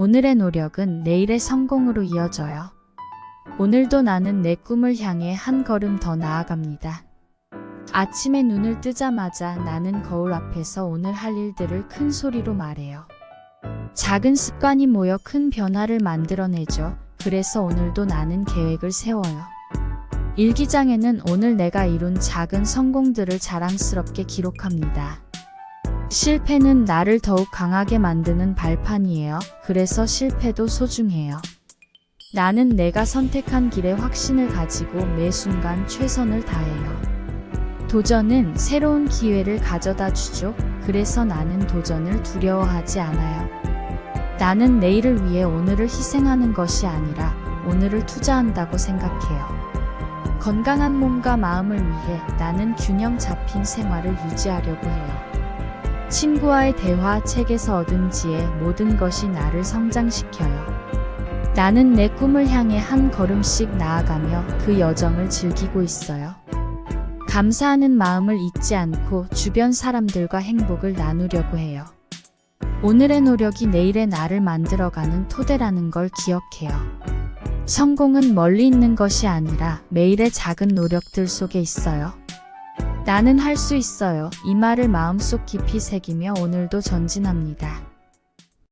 오늘의 노력은 내일의 성공으로 이어져요. 오늘도 나는 내 꿈을 향해 한 걸음 더 나아갑니다. 아침에 눈을 뜨자마자 나는 거울 앞에서 오늘 할 일들을 큰 소리로 말해요. 작은 습관이 모여 큰 변화를 만들어내죠. 그래서 오늘도 나는 계획을 세워요. 일기장에는 오늘 내가 이룬 작은 성공들을 자랑스럽게 기록합니다. 실패는 나를 더욱 강하게 만드는 발판이에요. 그래서 실패도 소중해요. 나는 내가 선택한 길에 확신을 가지고 매 순간 최선을 다해요. 도전은 새로운 기회를 가져다 주죠. 그래서 나는 도전을 두려워하지 않아요. 나는 내일을 위해 오늘을 희생하는 것이 아니라 오늘을 투자한다고 생각해요. 건강한 몸과 마음을 위해 나는 균형 잡힌 생활을 유지하려고 해요. 친구와의 대화, 책에서 얻은 지혜, 모든 것이 나를 성장시켜요. 나는 내 꿈을 향해 한 걸음씩 나아가며 그 여정을 즐기고 있어요. 감사하는 마음을 잊지 않고 주변 사람들과 행복을 나누려고 해요. 오늘의 노력이 내일의 나를 만들어가는 토대라는 걸 기억해요. 성공은 멀리 있는 것이 아니라 매일의 작은 노력들 속에 있어요. 나는 할 수 있어요. 이 말을 마음속 깊이 새기며 오늘도 전진합니다.